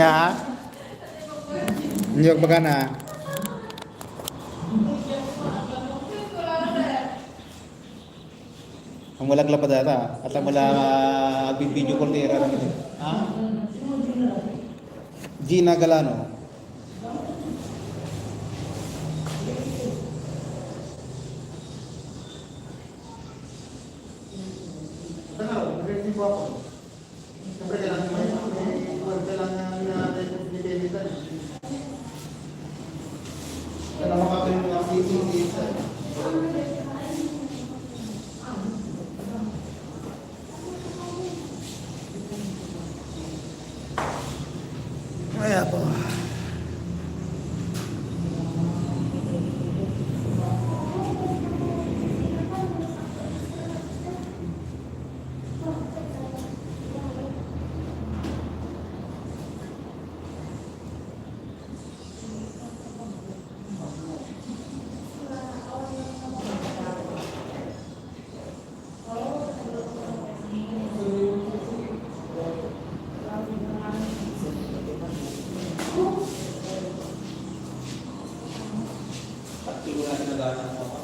Nga. Hindi magbaga na. Ang walang lapad ata. At ang wala uh, video call ni. Ha? Gina Galano. Ano, ready po ako. Siyempre, kailangan may kailangan natin ni David. Kailangan makapin mo ang meeting dito. Kaya po. Pati wala ginagana ko. Trust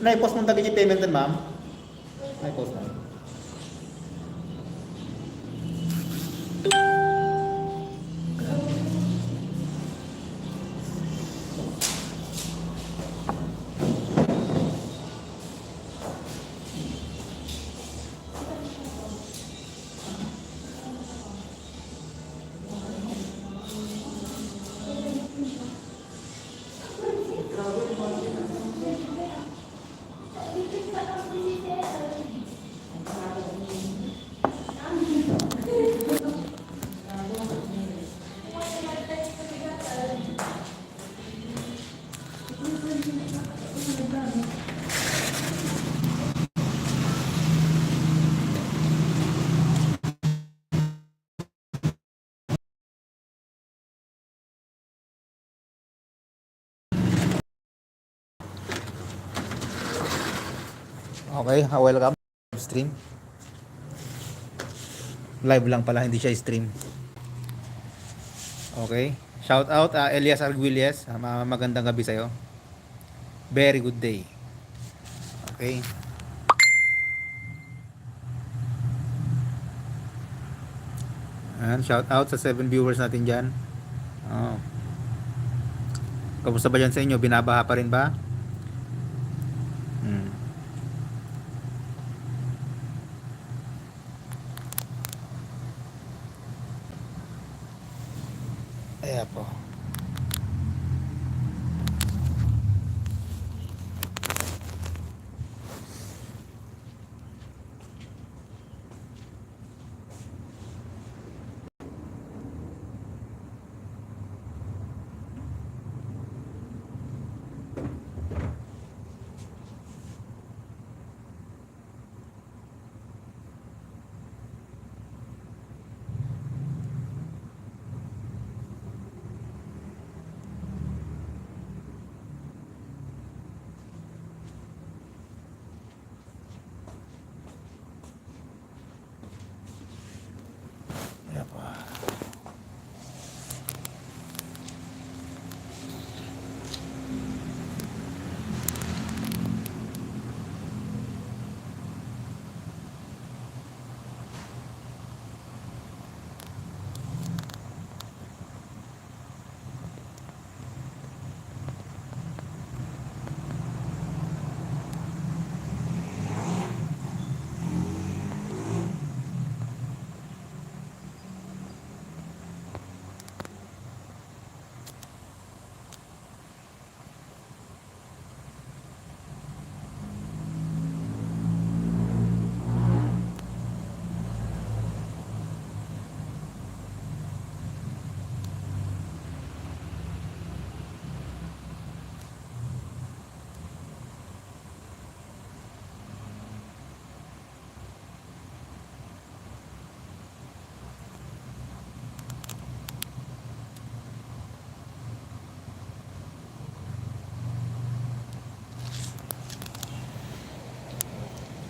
Nai-post mo tabi niya payment din, ma'am? Nai-post mo. Okay, ah, welcome. Stream. Live lang pala, hindi siya stream. Okay. Shout out uh, Elias Arguelles. Ah, ma- magandang gabi sa'yo. Very good day. Okay. Ayan, shout out sa 7 viewers natin dyan. Oh. Kamusta ba dyan sa inyo? Binabaha pa rin ba? Po.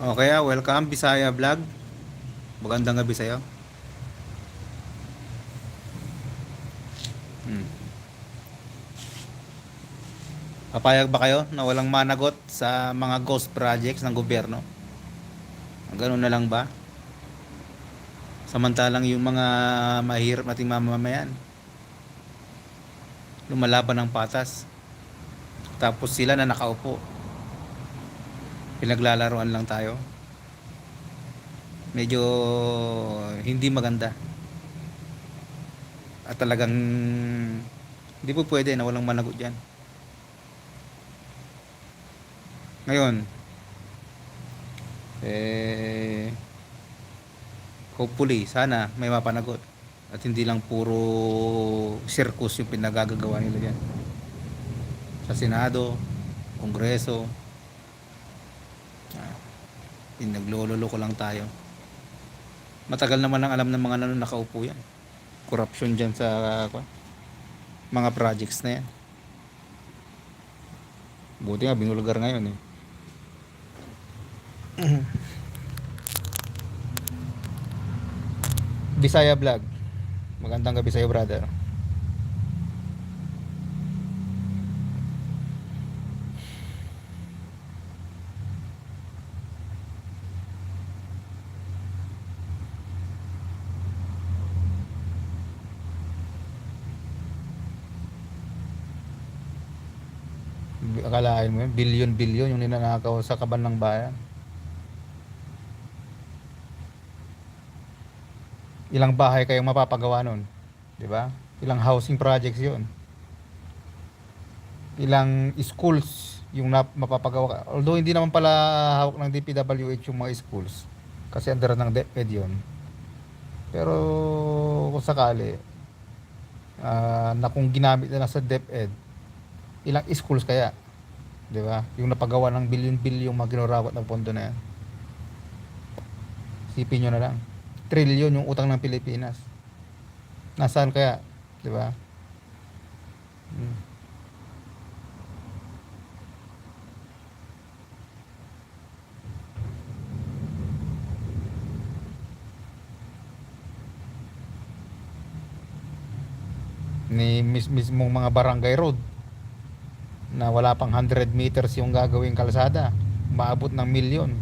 Okay, ah, welcome Bisaya Vlog. Magandang gabi sa'yo. Hmm. Papayag ba kayo na walang managot sa mga ghost projects ng gobyerno? Ganun na lang ba? Samantalang yung mga mahirap nating mamamayan lumalaban ng patas. Tapos sila na nakaupo pinaglalaroan lang tayo. Medyo hindi maganda. At talagang hindi po pwede na walang managot dyan. Ngayon eh hopefully sana may mapanagot. At hindi lang puro circus yung pinagagagawa nila dyan. Sa Senado Kongreso Ah, Pinaglololo ko lang tayo. Matagal naman ang alam ng mga nano nakaupo yan. Corruption dyan sa uh, mga projects na yan. Buti nga binulugar ngayon eh. Bisaya Vlog. Magandang gabi sa'yo brother. Akalain mo yun, billion-billion yung ninanakaw sa kaban ng bayan. Ilang bahay kayong mapapagawa nun? Di ba? Ilang housing projects yun? Ilang schools yung mapapagawa? Although hindi naman pala hawak ng DPWH yung mga schools. Kasi under ng DepEd yun. Pero kung sakali, ah, na kung ginamit na sa DepEd, ilang schools kaya? 'Di ba? Yung napagawa ng billion-billion mga ginorawat ng pondo na yan. Sipin nyo na lang. Trillion yung utang ng Pilipinas. Nasaan kaya? 'Di ba? Hmm. ni mis mismong mga barangay road na wala pang 100 meters yung gagawing kalsada. Maabot ng milyon